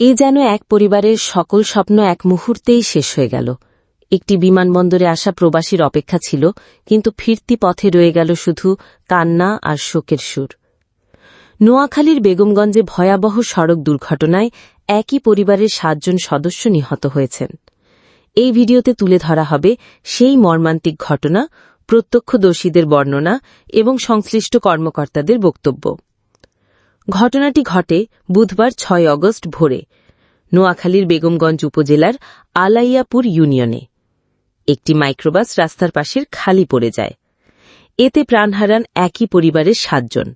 এ যেন এক পরিবারের সকল স্বপ্ন এক মুহূর্তেই শেষ হয়ে গেল। একটি বিমানবন্দরে আসা প্রবাসীর অপেক্ষা ছিল, কিন্তু ফিরতি পথে রয়ে গেল শুধু কান্না আর শোকের সুর। নোয়াখালীর বেগমগঞ্জে ভয়াবহ সড়ক দুর্ঘটনায় একই পরিবারের সাতজন সদস্য নিহত হয়েছেন। এই ভিডিওতে তুলে ধরা হবে সেই মর্মান্তিক ঘটনা, প্রত্যক্ষদর্শীদের বর্ণনা এবং সংশ্লিষ্ট কর্মকর্তাদের বক্তব্য। ঘটনাটি ঘটে বুধবার ছয় অগস্ট ভোরে, নোয়াখালীর বেগমগঞ্জ উপজেলার আলাইয়াপুর ইউনিয়নে। একটি মাইক্রোবাস রাস্তার পাশের খালি পড়ে যায়। এতে প্রাণ হারান একই পরিবারের সাতজন।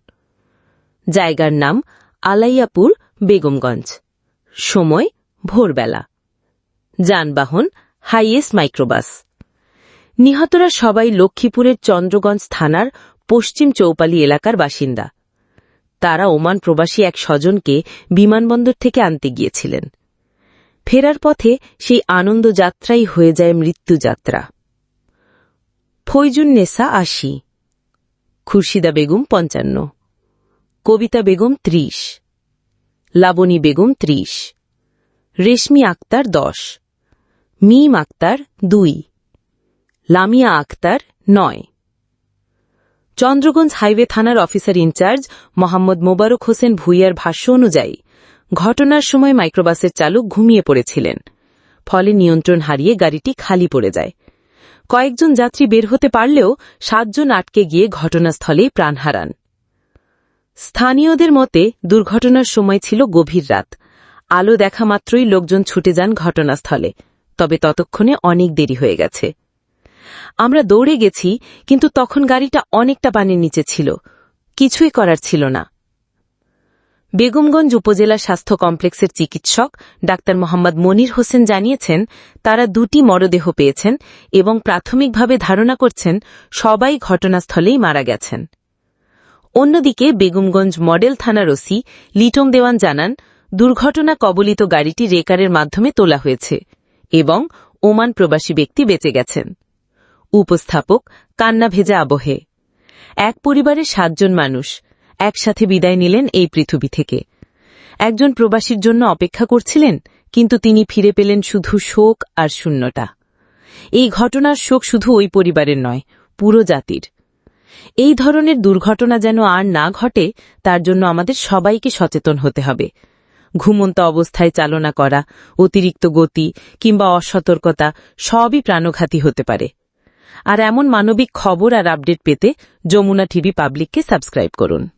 জায়গার নাম আলাইয়াপুর, বেগমগঞ্জ। সময় ভোরবেলা। যানবাহন হাইয়েস মাইক্রোবাস। নিহতরা সবাই লক্ষ্মীপুরের চন্দ্রগঞ্জ থানার পশ্চিম চৌপালি এলাকার বাসিন্দা। তারা ওমান প্রবাসী এক স্বজনকে বিমানবন্দর থেকে আনতে গিয়েছিলেন। ফেরার পথে সেই আনন্দযাত্রাই হয়ে যায় মৃত্যুযাত্রা ফৈজুন নেসা আশি, খুরশিদা বেগম পঞ্চান্ন, কবিতা বেগম ত্রিশ, লাবণী বেগম ত্রিশ, রেশমি আক্তার দশ, মিম আক্তার দুই, লামিয়া আক্তার নয়। চন্দ্রগঞ্জ হাইওয়ে থানার officer in charge Mohammad Mobarak Hossain ভুইয়ার ভাষ্য অনুযায়ী, ঘটনার সময় মাইক্রোবাসের চালক ঘুমিয়ে পড়েছিলেন। ফলে নিয়ন্ত্রণ হারিয়ে গাড়িটি খালি পড়ে যায়। কয়েকজন যাত্রী বের হতে পারলেও সাতজন আটকে গিয়ে ঘটনাস্থলেই প্রাণ হারান। স্থানীয়দের মতে, দুর্ঘটনার সময় ছিল গভীর রাত। আলো দেখা মাত্রই লোকজন ছুটে যান ঘটনাস্থলে। তবে ততক্ষণে অনেক দেরি হয়ে গেছে। আমরা দৌড়ে গেছি, কিন্তু তখন গাড়িটা অনেকটা পানির নিচে ছিল। কিছুই করার ছিল না। বেগমগঞ্জ উপজেলা স্বাস্থ্য কমপ্লেক্সের চিকিৎসক ডাক্তার মোহাম্মদ মনির হোসেন জানিয়েছেন, তারা দুটি মরদেহ পেয়েছেন এবং প্রাথমিকভাবে ধারণা করছেন, সবাই ঘটনাস্থলেই মারা গেছেন। অন্যদিকে বেগমগঞ্জ মডেল থানার ওসি লিটন দেওয়ান জানান, দুর্ঘটনা কবলিত গাড়িটি রেকারের মাধ্যমে তোলা হয়েছে এবং ওমান প্রবাসী ব্যক্তি বেঁচে গেছেন। উপস্থাপক, কান্না ভেজা আবহে। এক পরিবারের সাতজন মানুষ একসাথে বিদায় নিলেন এই পৃথিবী থেকে। একজন প্রবাসীর জন্য অপেক্ষা করছিলেন, কিন্তু তিনি ফিরে পেলেন শুধু শোক আর শূন্যতা। এই ঘটনার শোক শুধু ওই পরিবারের নয়, পুরো জাতির। এই ধরনের দুর্ঘটনা যেন আর না ঘটে, তার জন্য আমাদের সবাইকে সচেতন হতে হবে। ঘুমন্ত অবস্থায় চালনা করা, অতিরিক্ত গতি কিংবা অসতর্কতা সবই প্রাণঘাতী হতে পারে। আর এমন মানবিক খবর আর আপডেট পেতে যমুনা টিভি পাবলিককে সাবস্ক্রাইব করুন।